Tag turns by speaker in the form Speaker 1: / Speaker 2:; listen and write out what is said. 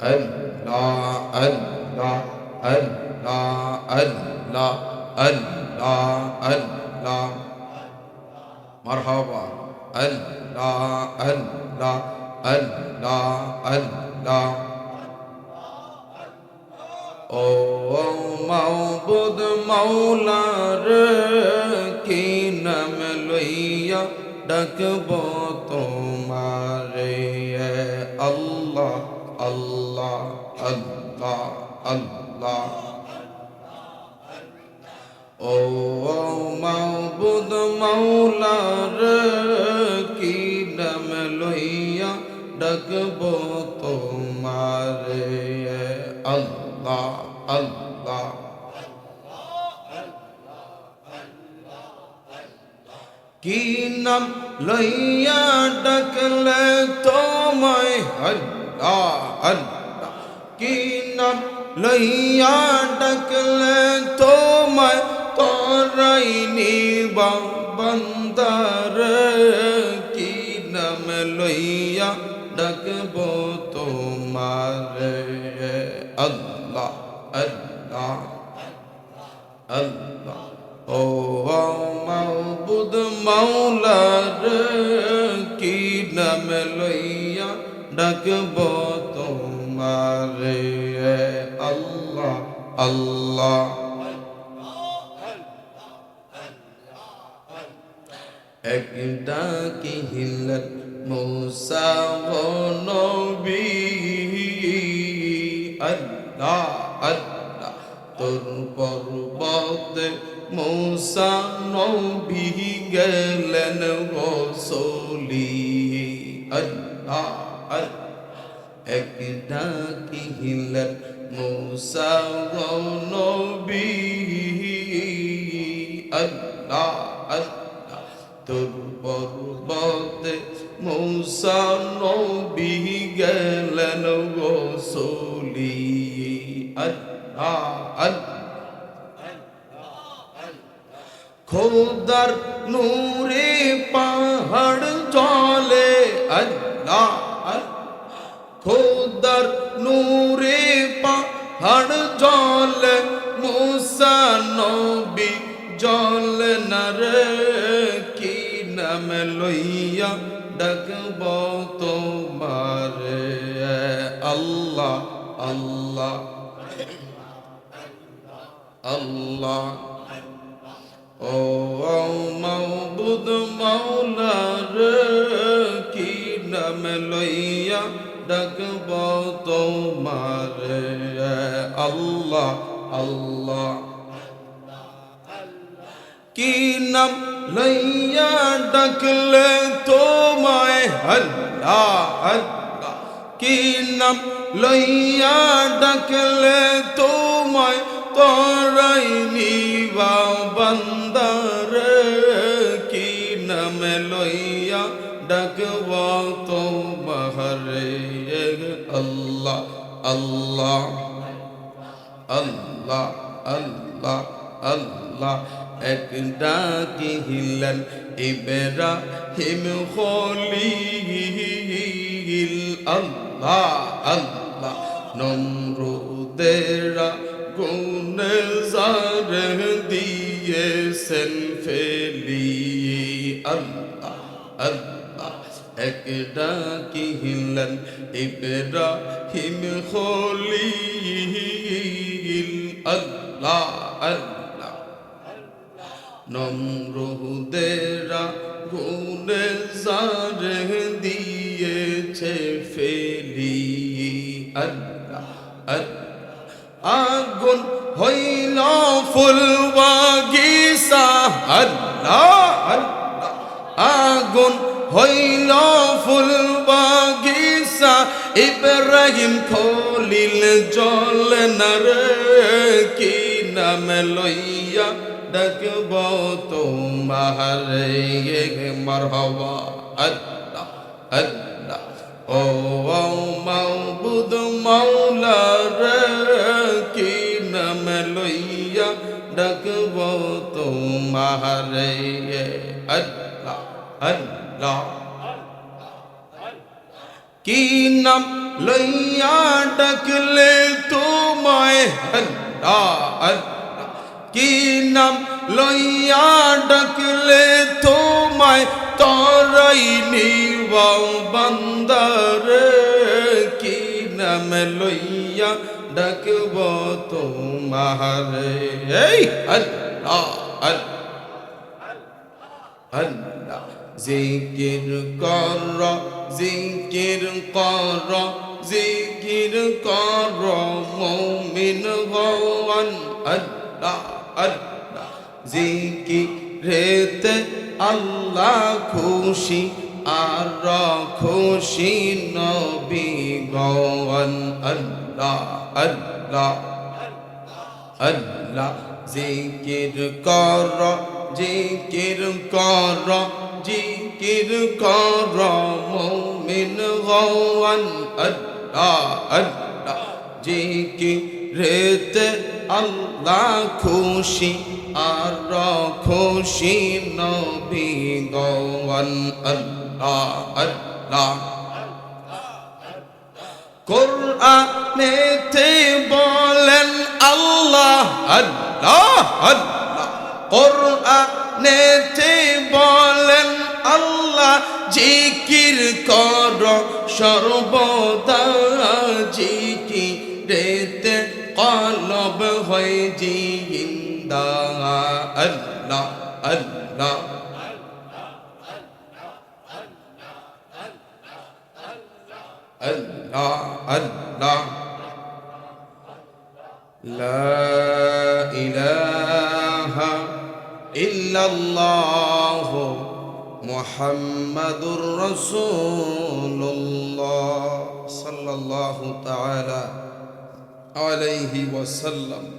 Speaker 1: আল্লাহ আল্লাহ আল্লাহ আল্লাহ আল্লাহ আল্লাহ মারহাবা আল্লাহ আল্লাহ আল্লাহ আল্লাহ ও মাওবুদ মাওলার কি নাম লইয়া ডাকব আল্লাহ আল্লাহ আল্লাহ। ও মাওবুদ মাওলার কি নাম লইয়া ডাকব তোমারে? আল্লাহ আল্লাহ। কি নাম লইয়া ডাকলে তোমায় আল্লাহ কি নাম লইয়া ডাকলে তোমায় তোরাই নিবা বন্দার কি নাম লইয়া ডাকব তোমার আল্লাহ আল্লাহ আল্লাহ ও মাবুদ মাওলার কি ডাকব তোমার আল্লাহ আল্লাহ। একটা কি হিলত মূসা ও নবী? আল্লাহ আল্লাহ, তোর পর্বতে মূসা নবী গেলেন রসলি আল্লাহ আল্লাহ একটা কি হিলত মূসা নবী, আল্লাহ আল্লাহ, তোর পর্বতে মূসা নবী গেলেন গোসলি আল্লাহ আল্লাহ। খোদার নূরে পাহাড় চলে, আল্লাহ। নাম লইয়া ডাকব তোমার আল্লাহ আল্লাহ আল্লাহ। ও মাবুদ মাওলার, কি নাম লইয়া ডাকব তোমার আল্লাহ আল্লাহ। কি নাম লইয়া ডাকলে তোমায় আল্লাহ আল্লাহ কি নাম লইয়া ডাকলে তোমায় তোরাই নিবা বন্দর কি নাম লইয়া ডাকব তোমার আল্লাহ আল্লাহ আল্লাহ আল্লাহ আল্লাহ এক ডাকি হিলেন ইবেরা হিম খলিল আল্লাহ আল্লাহ নমরুদেরা গুণ জার দিয়েছেন ফেলি আল্লাহ আল্লাহ এক ডাকি হিলেন ইবেরা হিম খলিল আল্লাহ আল্লাহ নমরুদেরা গুণে জার দিয়েছে ফেলি আল্লাহ আগুন হইল ফুল বাগিসা আল্লাহ, আগুন হইল ফুল বাগিসা ইব্রাহিম খলিল জল নর কি নাম লইয়া ডাকব তোমার মরহবা। আল্লাহ আল্লাহ, ও মাবুদ মাওলার কি নাম লইয়া ডাকব তোমার আল্লাহ আল্লাহ। কি নাম লইয়া ডাকলে তোমায়, আল্লাহ আল্লাহ। কি নাম লইয়া ডাকলে তোমায় তরাই নিবাও বান্দারে? কি নাম লইয়া ডাকব তোমারে এই আল্লাহ আল্লাহ। জিকির কর জিকির কর জিকির কর, মমিন হওয়ান, আল্লাহ। আল্লাহ জিকিরেতে আল্লাহ খুশি, আর খুশি নবী গওয়ান। আল্লাহ আল্লাহ আল্লাহ জিকির কর জিকির কর জিকির কর, মুমিন গওয়ান। আল্লাহ আল্লাহ জিকিরেতে আল্লাহ খুশি আর খুশি নবী গওয়ান আল্লাহ আল্লাহ কোরআনেতে বলেন আল্লাহ আল্লাহ আল্লাহ। কোরআনেতে বলেন আল্লাহ, জিকির কর সর্বদা জিকিরেতে வகைஜியின் தானா அல்லா அல்லா الله الله لا إله إلا الله محمد رسول الله صلى الله تعالى عليه وسلم